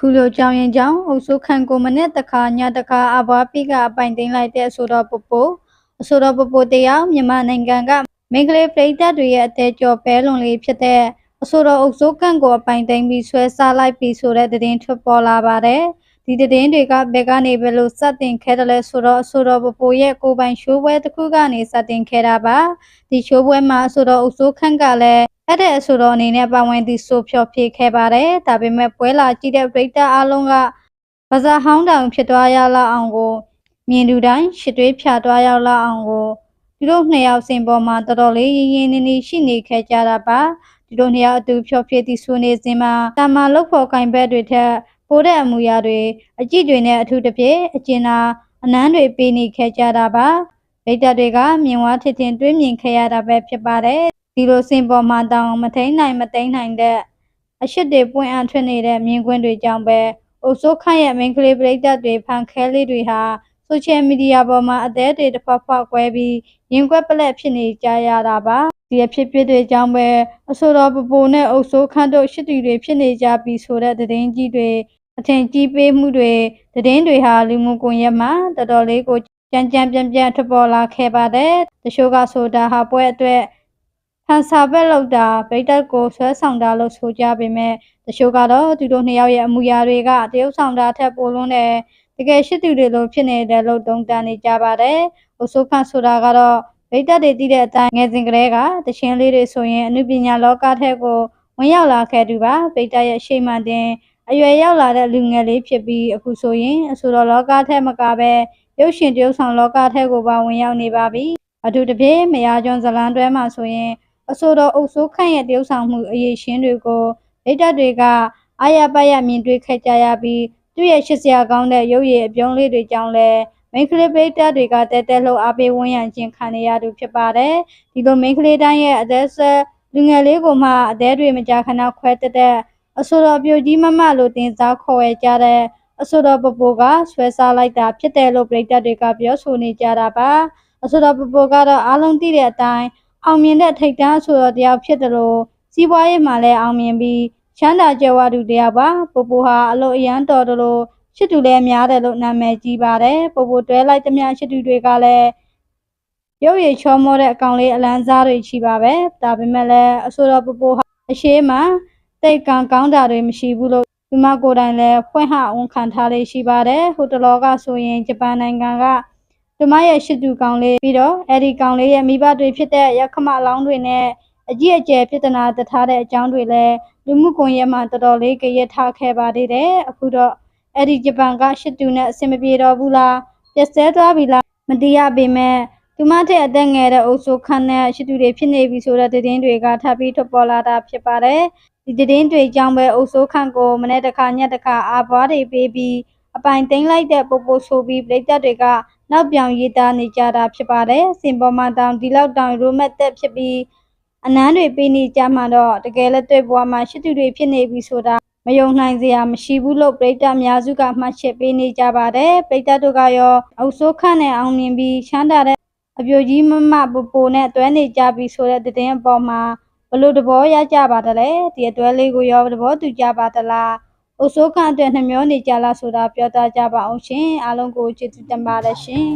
ခုလိုကြောင်ရင်ကြောင်အုပ်စိုးခန့်ကိုမနဲ့တခါညတခါအဘွားပိကအပိုင်သိမ်းလိုက်တဲ့အဆိုတော်ပပိုအဆိုတော်ပပိုတယောက်မြန်မာနိုင်ငံကမိန်းကလေးပြည်သက်တွေရဲ့အသေးကြော်ပဲလွန်လေးဖြစ်တဲ့အဆိုတော်အုပ်စိုးခန့်ကိုအပိုင်သိမ်းပြီးဆွဲစားလိုက်ပြီးဆိုတဲ့သတင်းထွက်ပေါ်လာပါတယ်ဒီသတင်းတွေကဘယ်ကနေဘယ်လိုစတင်ခဲ့တယ်လဲဆိုတော့အဆိုတော်ပပိုရဲ့ကိုယ်ပိုင်ရှိုးပွဲတစ်ခုကနေစတင်ခဲ့တာပါဒီရှိုးပွဲမှာအဆိုတော်အုပ်စိုးခန့်ကလည်း အဲ့တဲ့အဆိုတော်အနေနဲ့ပါဝင်သူဆိုဖြောဖြေခဲ့ပါတယ်ဒါပေမဲ့ပွဲလာကြည့်တဲ့ပြည်သက်အားလုံးကဗဇာဟောင်းတောင်ဖြစ်သွားရလောက်အောင်ကို မြင်သူတိုင်းရှစ်တွေးဖြာသွားရောက်လောက်အောင်ကိုသူတို့နှစ်ယောက်စင်ပေါ်မှာတော်တော်လေးရင်းရင်းနှီးနှီးရှိနေခဲ့ကြတာပါဒီလိုနှစ်ယောက်အတူဖြောဖြေသည့်ဆွေးနေစဉ်မှာတာမာလုတ်ဖော်ကင်ဘက်တွေထက်ပိုတဲ့အမူအရာတွေအကြည့်တွေနဲ့အထူးသဖြင့်အကျဉ်းသာအနမ်းတွေပေးနေခဲ့ကြတာပါဒိတ်တာတွေကမြင်ဝါထင်ထင်တွေးမြင်ခဲ့ရတာပဲဖြစ်ပါတယ် ဒီလိုစင်ပေါ်မှာတောင်မထိန်နိုင်မသိမ်းနိုင်တဲ့အရှိတွေပွင့်အားထွက်နေတဲ့မြင်ကွင်းတွေကြောင့်ပဲအိုဆိုးခန့်ရဲ့မိန်းကလေးပရိသတ်တွေဖန်ခဲလေးတွေဟာဆိုရှယ်မီဒီယာပေါ်မှာအသေးတွေတစ်ဖက်ဖောက်ကွဲပြီးရင်ကွက်ပလက်ဖြစ်နေကြရတာပါဒီအဖြစ်ဖြစ်တွေကြောင့်ပဲအဆိုတော်ပပိုနဲ့အုပ်ဆိုးခန့်တို့ရှစ်တီတွေဖြစ်နေကြပြီးဆိုတဲ့သတင်းကြီးတွေအထင်ကြီးပေးမှုတွေသတင်းတွေဟာလူမှုကွန်ရက်မှာတော်တော်လေးကိုကြမ်းကြမ်းပြန့်ပြန့်ထွက်ပေါ်လာခဲ့ပါတယ်တချို့ကဆိုတာဟာပွဲအတွက် ဖန်ဆာဘက်လောက်တာဗိတ်တက်ကိုဆွဲဆောင်တာလို့ဆိုကြပေမဲ့တချို့ကတော့သူတို့နှစ်ယောက်ရဲ့အမူအရာတွေကတရုပ်ဆောင်တာထက်ပိုလွန်းတဲ့တကယ်ရှိသူတွေလိုဖြစ်နေတယ်လို့သုံးသပ်နေကြပါတယ်။အဆိုးခန့်ဆိုတာကတော့ဗိတ်တက်တွေတည်တဲ့အတိုင်းငယ်စဉ်ကလေးကတခြင်းလေးတွေဆိုရင်အနုပညာလောကထက်ကိုဝင်ရောက်လာခဲ့သူပါဗိတ်တက်ရဲ့ရှေ့မှတင်အရွယ်ရောက်လာတဲ့လူငယ်လေးဖြစ်ပြီးအခုဆိုရင်အဆိုတော်လောကထက်မကပဲရုပ်ရှင်တရုပ်ဆောင်လောကထက်ကိုပါဝင်ရောက်နေပါပြီ။အထူးသဖြင့်မယားကျွန်းဇလန်းတွဲမှာဆိုရင် အဆိုတော်အုပ်စိုးခန့်ရဲ့တရုပ်ဆောင်မှုအရေးရှင်တွေကိုဗိတ်တက်တွေကအာရပါရမြင်တွေ့ခဲ့ကြရပြီးသူ့ရဲ့ရှစ်စရာကောင်းတဲ့ရုပ်ရည်အပြုံးလေးတွေကြောင့်လည်းမိန်းကလေးပိတ်တက်တွေကတဲတဲလှုပ်အားပေးဝန်းရံခြင်းခံရသူဖြစ်ပါတယ်။ဒီလိုမိန်းကလေးတိုင်းရဲ့အသက်ဆက်လူငယ်လေးကိုမှအသေးတွေမကြာခဏခွဲတက်တဲ့အဆိုတော်ပြိုကြီးမမလို့တင်စားခေါ်ရကြတဲ့အဆိုတော်ပပိုကဆွဲစားလိုက်တာဖြစ်တယ်လို့ပြည်သက်တွေကပြောဆိုနေကြတာပါ။အဆိုတော်ပပိုကတော့အားလုံးသိတဲ့အတိုင်း အောင်မြင်တဲ့ထိတ်တန်းအဆိုတော်တယောက်ဖြစ်တယ်လို့စီးပွားရေးမှာလည်းအောင်မြင်ပြီးချမ်းသာကြွယ်ဝသူတယောက်ပါပပိုဟာအလို့အရန်တော်တယ်လို့ချစ်သူလည်းများတယ်လို့နာမည်ကြီးပါတယ်ပပိုတွဲလိုက်သမျှချစ်သူတွေကလည်းရုပ်ရည်ချောမောတဲ့အကောင်လေးအလန်းစားတွေချီပါပဲဒါပေမဲ့လည်းအဆိုတော်ပပိုဟာအရှိမတိတ်ကံကောင်းတာတွေမရှိဘူးလို့ဒီမကိုယ်တိုင်လည်းဖွင့်ဟဝန်ခံထားလေးရှိပါတယ်ဟိုတလောကဆိုရင်ဂျပန်နိုင်ငံက ဒီမရဲ့ရှစ်သူကောင်လေးပြီးတော့အဲဒီကောင်လေးရဲ့မိဘတွေဖြစ်တဲ့ရခမလောင်းတွေနဲ့အကြီးအကျယ်ပြဿနာတထားတဲ့အကြောင်းတွေလည်းလူမှုကွန်ရက်မှာတော်တော်လေးကြရထားခဲ့ပါသေးတယ်အခုတော့အဲ့ဒီဂျပန်ကရှစ်တူနဲ့အဆင်မပြေတော့ဘူးလားပြက်ဆဲသွားပြီလားမတိရပေမဲ့သူမတဲ့အသက်ငယ်တဲ့အုပ်စုခန့်နဲ့ရှစ်တူတွေဖြစ်နေပြီဆိုတဲ့သတင်းတွေကထပ်ပြီးထွက်ပေါ်လာတာဖြစ်ပါတယ်ဒီသတင်းတွေကြောင့်ပဲအုပ်စုခန့်ကိုမနေ့တစ်ခါညက်တစ်ခါအာဘွားတွေပေးပြီး အပိုင်သိမ်းလိုက်တဲ့ပို့ပို့ဆိုပြီးပြည်သက်တွေကနောက်ပြောင်ရေးသားနေကြတာဖြစ်ပါတယ်စင်ပေါ်မှာတောင်ဒီလောက်တောင်ရိုမက်သက်ဖြစ်ပြီးအနမ်းတွေပေးနေကြမှတော့တကယ်လက်တွေ့ဘဝမှာရှစ်သူတွေဖြစ်နေပြီဆိုတာမယုံနိုင်စရာမရှိဘူးလို့ပြည်သက်အများစုကမှတ်ချက်ပေးနေကြပါတယ်ပြည်သက်တို့ကရောအုပ်စိုးခန့်နဲ့အောင်မြင်ပြီးချမ်းသာတဲ့အပြိုကြီးမမပပိုနဲ့တွဲနေကြပြီဆိုတဲ့တဲ့င်းအပေါ်မှာဘလို့တဘောရကြပါတလဲဒီအတွဲလေးကိုရောတဘောတူကြပါတလား အုပ်စိုးခန့်အတွက်နှမျောနေကြလားဆိုတာပြောသားကြပါအောင်ရှင်အားလုံးကိုကျေးဇူးတင်ပါတယ်ရှင်